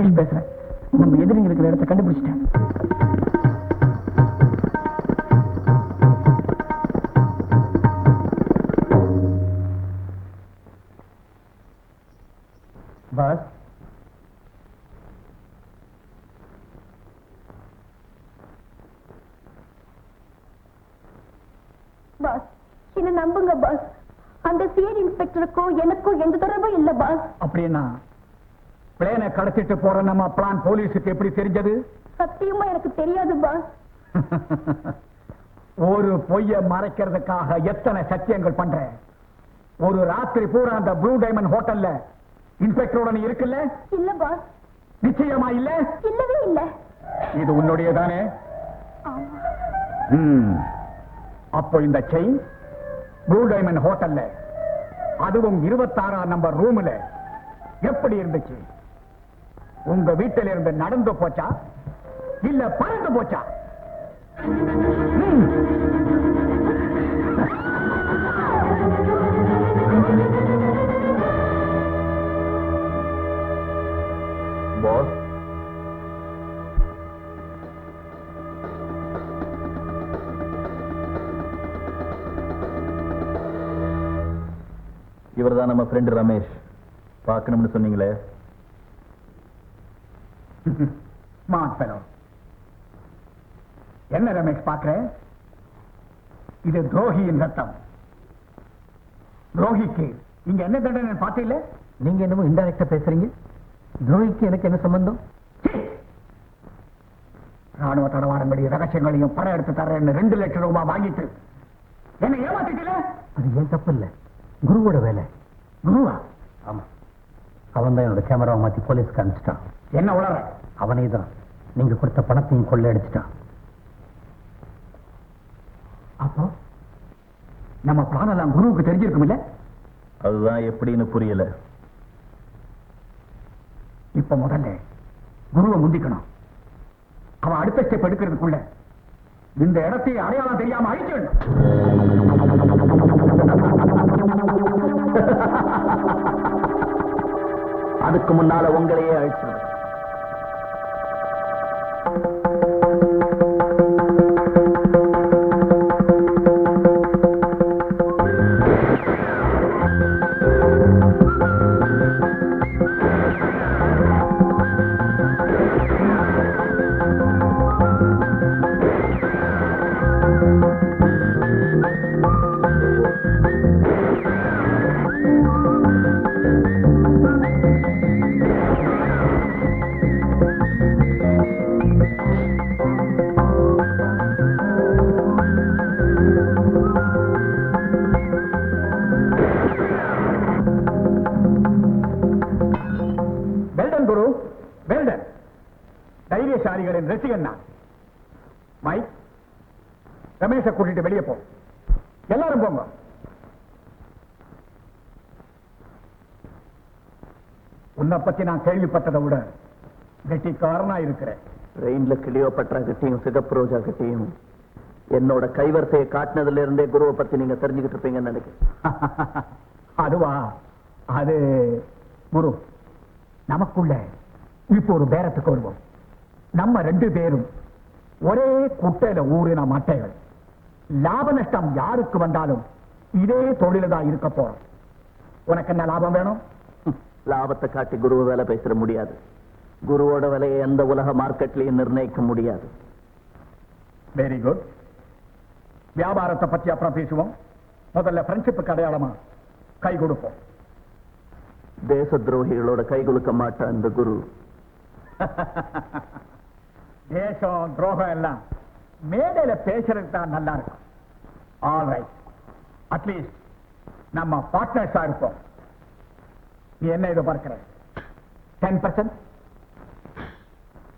மகேஷ் பேசுறேன். நம்ம எதிரிங்க இருக்கிற இடத்த கண்டுபிடிச்சிட்டேன். பாஸ். பாஸ் என்ன நம்புங்க பாஸ். அந்த சிஐடி இன்ஸ்பெக்டருக்கும் எனக்கும் எந்த தொடர்பும் இல்ல பாஸ். அப்படின்னா பிளேனை கடத்திட்டு போற நம்ம பிளான் போலீஸுக்கு எப்படி தெரிஞ்சது? சத்தியமா எனக்கு தெரியாது பாஸ் ஒரு பொய்ய மறைக்கிறதுக்காக எத்தனை சத்தியங்கள் பண்றேன் ஒரு ராத்திரி பூரா அந்த ப்ளூ டைமண்ட் ஹோட்டல்ல இன்ஸ்பெக்டரோட நீ இருக்குல்ல? இல்ல பாஸ் நிச்சயமா இல்ல? இல்லவே இல்ல. இது உன்னுடைய தானே அப்போ இந்த செயின் ப்ளூ டைமண்ட் ஹோட்டல்ல அதுவும் இருபத்தாறாம் நம்பர் ரூம்ல எப்படி இருந்துச்சு? உங்க வீட்டில இருந்து நடந்து போச்சா? இல்ல பறந்து போச்சா? பாஸ். இவர்தான் நம்ம ஃப்ரெண்டு ரமேஷ். பார்க்கணும்னு சொன்னீங்களே. ஸ்மார்ட் ஃபெலோ என்ன ரமேஷ் பார்க்கிற? இது துரோகியின் ரத்தம். துரோகிக்கு இங்க என்ன தண்டனை பார்த்தீங்கள? நீங்க என்னமோ இன்டைரக்டா பேசுறீங்க. துரோகிக்கு எனக்கு என்ன சம்பந்தம்? ராணுவ தடவாடம்படி ரகசியங்களையும் படம் எடுத்து தரேன்னு ரெண்டு லட்சம் ரூபாய் வாங்கிட்டு என்ன ஏமாத்திட்டீங்களே? அது ஏன் தப்பு இல்ல குருவோட வேலை. குருவா? ஆமா. அவன் தான் என்னோட கேமராவை மாத்தி போலீஸ்க்கு அனுப்பிச்சிட்டான். என்ன உளற? அவனே தான் நீங்க கொடுத்த பணத்தையும் கொள்ளையடிச்சிட்டான் அப்போ? நம்ம பிளான் எல்லாம் குருவுக்கு தெரிஞ்சிருக்கும் இல்ல அதுதான் எப்படின்னு புரியல. இப்ப முதல்ல குருவை முந்திக்கணும். அவன் அடுத்த ஸ்டெப் எடுக்கிறதுக்குள்ள இந்த இடத்தை அடையாளம் தெரியாம அழிச்சிடணும் அதுக்கு முன்னால உங்களையே அழிச்சிடும் குரு வெல்டன் தைரியசாலிகளின் ரசிகன் நான். மைக் ரமேஷை கூட்டிட்டு வெளியே போ. எல்லாரும் போங்க. உன்னை பத்தி நான் கேள்விப்பட்டதை விட கெட்டிக்காரனா இருக்கிறேன். ட்ரெயின்ல கிளியோபட்ரா கிட்டையும் சிகப்பு ரோஜா கிட்டையும் என்னோட கைவரிசையை காட்டினதுல இருந்தே குருவை பத்தி நீங்க தெரிஞ்சுக்கிட்டு இருப்பீங்கன்னு நினைக்கிறேன். அதுவா? அது குரு நமக்குள்ள இப்போ ஒரு பேரத்துக்கு வருவோம். நம்ம ரெண்டு பேரும் ஒரே குட்டையில ஊறின மட்டைகள். லாப நஷ்டம் யாருக்கு வந்தாலும் இதே தொழில தான் இருக்க போறோம். உனக்கு என்ன லாபம் வேணும்? லாபத்தை காட்டி குருவை வேலை பேசிட முடியாது. குருவோட விலையை எந்த உலக மார்க்கெட்லயும் நிர்ணயிக்க முடியாது. வெரி குட் வியாபாரத்தை பத்தி அப்புறம் பேசுவோம். முதல்ல ஃப்ரெண்ட்ஷிப்புக்கு அடையாளமா? கை கொடுப்போம். தேச துரோகிகளோட கை கொடுக்க மாட்டான் இந்த குரு. தேசம் துரோகம் எல்லாம் மேடையில பேசுறதுக்கு தான் நல்லா இருக்கும். ஆல் ரைட் அட்லீஸ்ட் நம்ம பார்ட்னர்ஸா இருப்போம். நீ என்ன இதை பார்க்கிற? Ten percent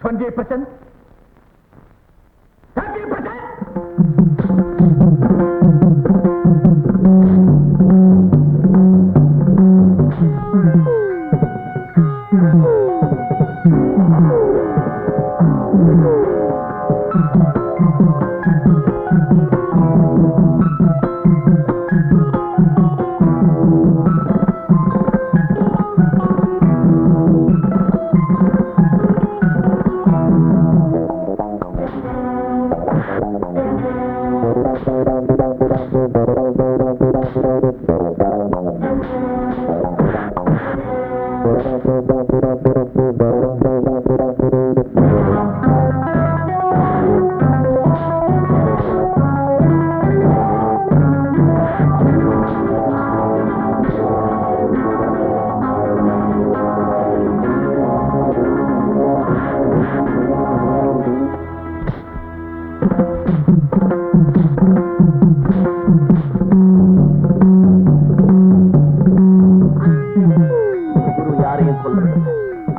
twenty percent thirty percent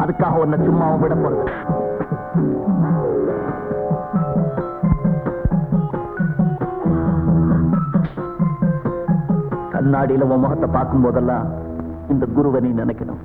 அதுக்காக உன்னை சும்மாவும் விட கண்ணாடியில உன் முகத்தை பார்க்கும் போதெல்லாம் இந்த குருவை நீ நினைக்கணும்.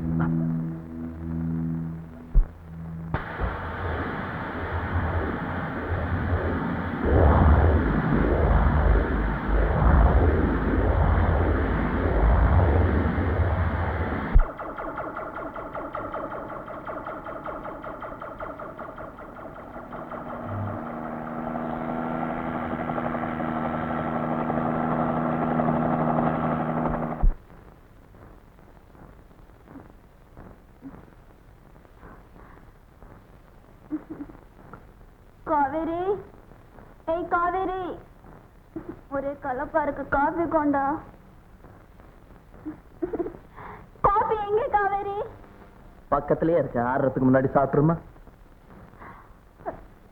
காவேரி. ஏய் காவேரி. ஒரே கலப்பா இருக்கு காஃபி கொண்டா. காஃபி எங்க காவேரி? பக்கத்திலேயே இருக்க. ஆடுறதுக்கு முன்னாடி சாப்பிட்டுருமா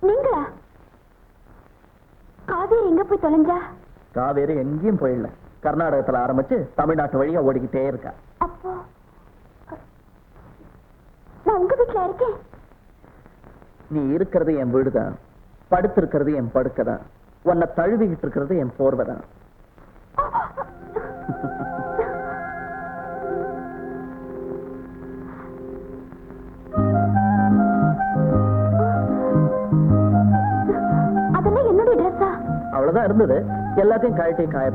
நீங்களா? காவேரி எங்க போய் தொலைஞ்சா? காவேரி எங்கேயும் போயிடல கர்நாடகத்துல ஆரம்பிச்சு தமிழ்நாட்டு வழியா ஓடிக்கிட்டே இருக்கா. அப்போ நான் உங்க வீட்டுல இருக்கேன். நீ இருக்கிறது என் வீடுதான். படுத்திருக்கிறது என் படுக்கைதான். உன்னை தழுவிக்கிட்டு இருக்கிறது என் என்னுடைய ட்ரெஸ்ஸா அவ்வளவுதான் இருந்தது. எல்லாத்தையும் கழட்டி காய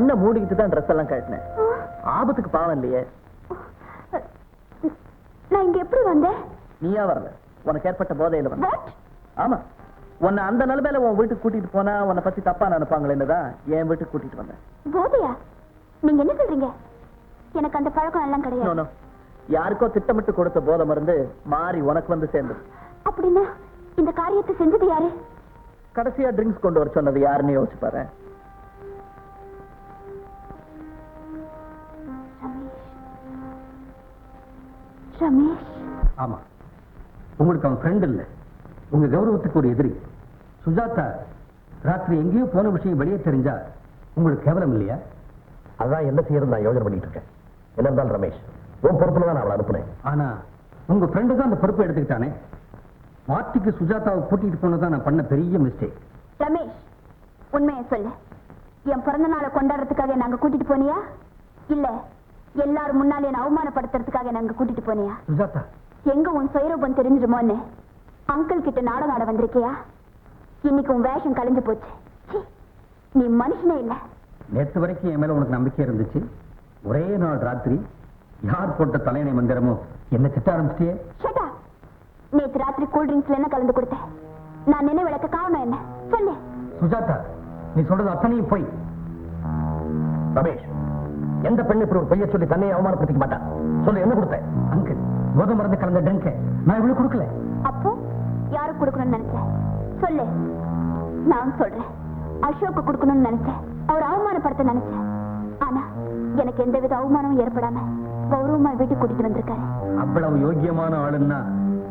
கண்ணை மூடிக்கிட்டு தான் ட்ரெஸ் எல்லாம் கழட்டினேன். ஆபத்துக்கு பாவம் இல்லையே. நான் இங்க எப்படி வந்தேன்? நீயா வரல. உனக்கு ஏற்பட்ட போதையில வந்த? ஆமா. உன்னை அந்த நிலைமையில உன் வீட்டுக்கு கூட்டிட்டு போனா உன்னை பத்தி தப்பா நினைப்பாங்களேன்னு தான் என் வீட்டுக்கு கூட்டிட்டு வந்தேன். போதையா? நீங்க என்ன சொல்றீங்க? எனக்கு அந்த பழக்கம் எல்லாம் கிடையாது. யாருக்கோ திட்டமிட்டு கொடுத்த போதை மருந்து மாறி உனக்கு வந்து சேர்ந்தது. அப்படின்னா இந்த காரியத்தை செஞ்சது யாரு? கடைசியா ட்ரிங்க்ஸ் கொண்டு வர சொன்னது யாருன்னு யோசிச்சு பாரு ரமேஷ். ஆமா. உங்களுக்கு அவன் ஃப்ரெண்ட் இல்ல. உங்க கௌரவத்துக்கு ஒரு எதிரி. சுஜாதா ராத்திரி எங்கேயோ போன விஷயம் வெளியே தெரிஞ்சா உங்களுக்கு கேவலம் இல்லையா? அதான் என்ன செய்யறது நான் யோசனை பண்ணிட்டு இருக்கேன். என்ன இருந்தாலும் ரமேஷ் உன் பொறுப்புல தான் நான் அவளை அனுப்புனேன். ஆனா உங்க ஃப்ரெண்டு தான் அந்த பொறுப்பை எடுத்துக்கிட்டானே. பார்ட்டிக்கு சுஜாதாவை கூட்டிட்டு போனதான் நான் பண்ண பெரிய மிஸ்டேக் ரமேஷ் உண்மையை சொல்லு. என் பிறந்த நாளை கொண்டாடுறதுக்காக நாங்க கூட்டிட்டு போனியா? இல்ல எல்லாரும் முன்னாலே என்ன அவமானப்படுத்துறதுக்காக நாங்க கூட்டிட்டு போனியா? சுஜாதா. எங்க உன் சுயரூபம் தெரிஞ்சிருமோன்னு அங்கிள் கிட்ட நாடகம் ஆட வந்திருக்கியா? இன்னைக்கு உன் வேஷம் கலைஞ்சு போச்சு. நீ மனுஷனே இல்ல. நேத்து வரைக்கும் என் மேல உனக்கு நம்பிக்கை இருந்துச்சு. ஒரே நாள் ராத்திரி யார் போட்ட தலையணை மந்திரமோ? என்ன திட்ட ஆரம்பிச்சிட்டியே? ஷட்டா. நேத்து ராத்திரி கூல் ட்ரிங்க்ஸ்ல என்ன கலந்து கொடுத்தேன் நான் நினைவு விளக்க காரணம் என்ன? சொல்லு. சுஜாதா நீ சொல்றது அத்தனையும் போய். ரமேஷ் எந்த பெண் இப்படி ஒரு பொய்ய சொல்லி தன்னை அவமானப்படுத்திக்க மாட்டான் சொல்லு என்ன கொடுத்த? அங்கிள் போதை மருந்து கலந்த ட்ரிங்க நான் இவ்வளவு கொடுக்கல. அப்போ யாருக்கு கொடுக்கணும்னு நினைச்சேன் சொல்லு. நான் சொல்றேன். அசோக்கு கொடுக்கணும்னு நினைச்சேன் அவர் அவமானப்படுத்த நினைச்சேன் ஆனா எனக்கு எந்தவித அவமானமும் ஏற்படாம கௌரவமா வீட்டுக்கு கூட்டிட்டு வந்திருக்காரு. அவ்வளவு யோக்கியமான ஆளுன்னா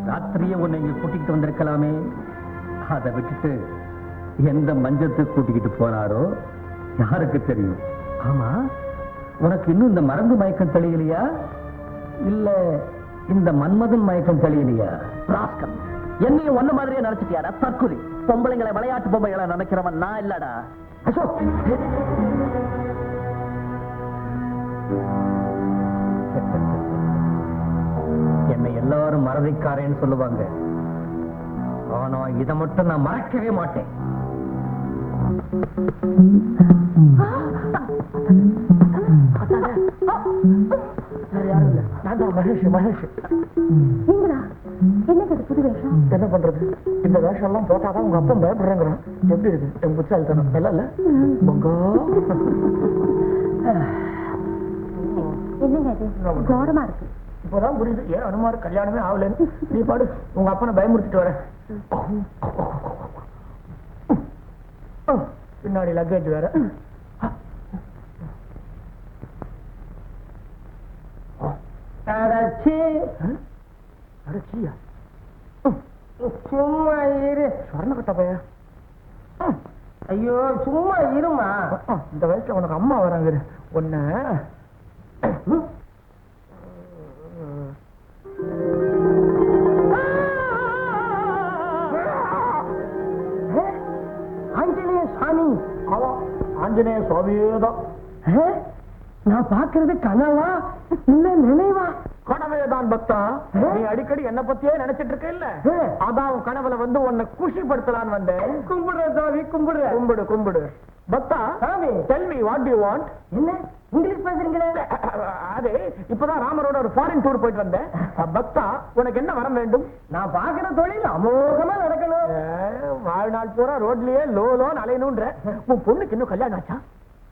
ராத்திரியே உன்னை இங்க கூட்டிக்கிட்டு வந்திருக்கலாமே. அதை விட்டுட்டு எந்த மஞ்சத்துக்கு கூட்டிக்கிட்டு போனாரோ யாருக்கு தெரியும்? ஆமா உனக்கு இன்னும் இந்த மருந்து மயக்கம் தெளியலையா? இல்ல இந்த மன்மதன் மயக்கம் தெளியலையா? ராஸ்கல் என்னையும் ஒன்ன மாதிரியே நினைச்சிட்டியாடா தற்குறி பொம்பளைங்களை விளையாட்டு பொம்மைகளை நினைக்கிறவன் நான் இல்லடா. அசோக் என்னை எல்லாரும் மறதிக்காரேன்னு சொல்லுவாங்க. ஆனா இதை மட்டும் நான் மறக்கவே மாட்டேன். நீங்களா? என்னது அது புது வேஷம்? என்ன பண்றது? இந்த வேஷம் எல்லாம் போட்டாதான் உங்க அப்பா பயப்படுறாங்கிறான் எப்படி இருக்கு என் புத்தாலித்தனம் நல்லா இல்ல? பொங்கோ? என்னங்க இது? கோரமா இருக்கு. இப்பதான் புரியுது. ஏன் அனுமார் கல்யாணமே ஆகலன்னு? நீ பாடு. உங்க அப்பனை பயமுறுத்திட்டு வர பின்னாடி லக்கேஜ் வேற. அடச்சி அடச்சியா? சும்மா இரு. சொர்ணக்கட்ட பையன் ஐயோ சும்மா இருமா? இந்த வயசுல உனக்கு அம்மா வராங்க ஒன்ன. ஆஞ்சநேய சாமி. அவன் ஆஞ்சநேய சுவாமியேதான் ஆ? நான் பாக்குறது கனவா? இல்ல நினைவா? கனவேதான் பக்தா. நீ அடிக்கடி என்ன பத்தியே நினைச்சிட்டு இருக்க இல்ல. அதான் உன் கனவுல வந்து உன்னை குஷிப்படுத்தலான்னு வந்தேன். கும்பிடுறேன் சாமி கும்பிடுறேன் கும்பிடு கும்பிடு. பக்தா சாமி. Tell me what you want என்ன? இங்கிலீஷ் பேசுறீங்களே. அது இப்பதான் ராமரோட ஒரு ஃபாரின் டூர் போயிட்டு வந்தேன். பக்தா உனக்கு என்ன வரம் வேண்டும்? நான் பாக்குற தொழில் அமோகமா நடக்கணும். வாழ்நாள் பூரா ரோட்லயே லோ லோன்னு அலையணும்ன்ற. உன் பொண்ணுக்கு இன்னும் கல்யாணம் ஆச்சா?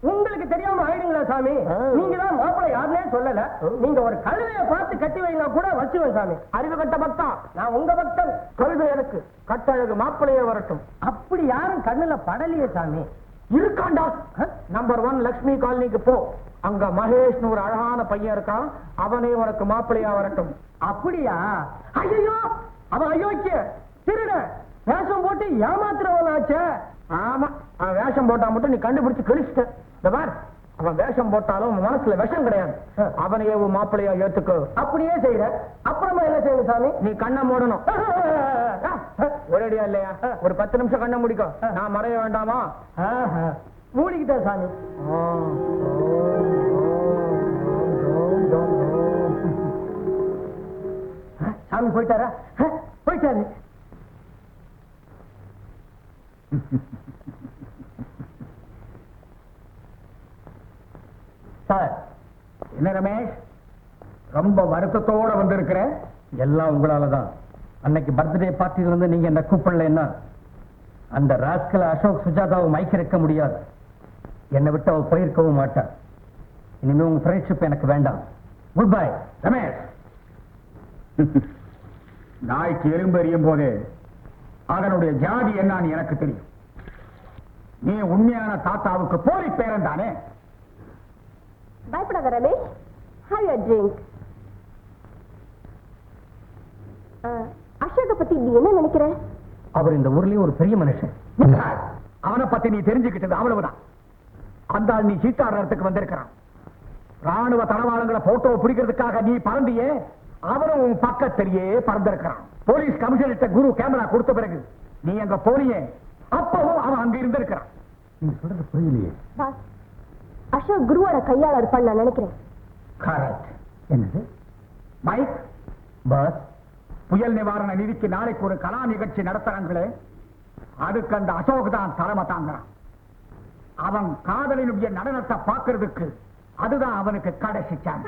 உங்களுக்கு தெரியாம ஆயிடுங்களா சாமி. நீங்க தான் மாப்பிள்ளை யாருனே சொல்லல. நீங்க ஒரு கழுதைய பார்த்து கட்டி வைனா கூட வச்சுவேன் சாமி. அறிவு கட்ட பக்தா? நான் உங்க பக்தன். கழுது எனக்கு. கட்டழகு மாப்பிளையே வரட்டும். அப்படி யாரும் கண்ணுல படலையே சாமி. இருக்காண்டா? நம்பர் ஒன் லக்ஷ்மி காலனிக்கு போ. அங்க மகேஷ்னு ஒரு அழகான பையன் இருக்கான். அவனே உனக்கு மாப்பிள்ளையா வரட்டும். அப்படியா? ஐயோ அவன் அயோக்கிய. திருட. வேஷம் போட்டு ஏமாத்துறவனாச்சே ஆமா. வேஷம் போட்டா மட்டும் நீ கண்டுபிடிச்சு கழிச்சிட்ட. அவன் வேஷம் போட்டாலும் மனசுல விஷம் கிடையாது. அவனையே உன் மாப்பிள்ளையா ஏத்துக்கோ. அப்படியே செய்யற அப்புறமா என்ன செய்யணும் சாமி? நீ கண்ணை மூடணும். ஒரேடியா இல்லையா? ஒரு பத்து நிமிஷம் கண்ணை முடிக்கும் நான் மறைய வேண்டாமா. மூடிக்கிட்டேன் சாமி. சாமி போயிட்டாரா? போயிட்டாரு. சார் என்ன ரமேஷ்? ரொம்ப வருத்தத்தோட வந்திருக்கிறேன் எல்லாம் உங்களால தான் அன்னைக்கு பர்த்டே பார்ட்டில இருந்து நீங்க என்ன கூப்பிடலன்னா அந்த ராஸ்கல அசோக் சுஜாதாவை மயக்கிருக்க முடியாது. என்னை விட்டு அவ போயிருக்கவும் மாட்டார் இனிமே உங்க ஃப்ரெண்ட்ஷிப் எனக்கு வேண்டாம். Good bye Ramesh. நாய்க்கு எறும்பு எறியும் போது அதனுடைய ஜாதி என்னன்னு எனக்கு தெரியும். நீ உண்மையான தாத்தாவுக்கு போலி பேரன் தானே? பயப்படாத ரமேஷ். ஹாவ் யூ ட்ரிங்க் அசோக பத்தி நீ என்ன நினைக்கிற? அவர் இந்த ஊர்லயே ஒரு பெரிய மனுஷன். அவனை பத்தி நீ தெரிஞ்சுக்கிட்டது அவ்வளவுதான். அந்த ஆள் நீ சீட்டாடுறதுக்கு வந்திருக்கிறான். ராணுவ தளவாளங்களை போட்டோ பிடிக்கிறதுக்காக நீ பறந்தியே அவனும் உன் பக்கத்திலேயே பறந்திருக்கிறான். போலீஸ் கமிஷனர்கிட்ட குரு கேமரா கொடுத்த பிறகு நீ அங்க போனியே அப்பவும் அவன் அங்க இருந்திருக்கிறான். நீங்க சொல்றது புரியலையே. அசோக் குருவோட கையாள இருப்பான்னு நான் நினைக்கிறேன். கரெக்ட். என்னது? மைக் பாஸ் புயல் நிவாரண நிதிக்கு நாளைக்கு ஒரு கலா நிகழ்ச்சி நடத்துறாங்களே. அதுக்கு அந்த அசோக் தான் தலைமை தாங்குறான். அவன் காதலினுடைய நடனத்தை பார்க்கறதுக்கு அதுதான் அவனுக்கு கடைசி சான்ஸ்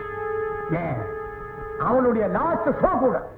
ஏன் அவனுடைய லாஸ்ட் ஷோ கூட.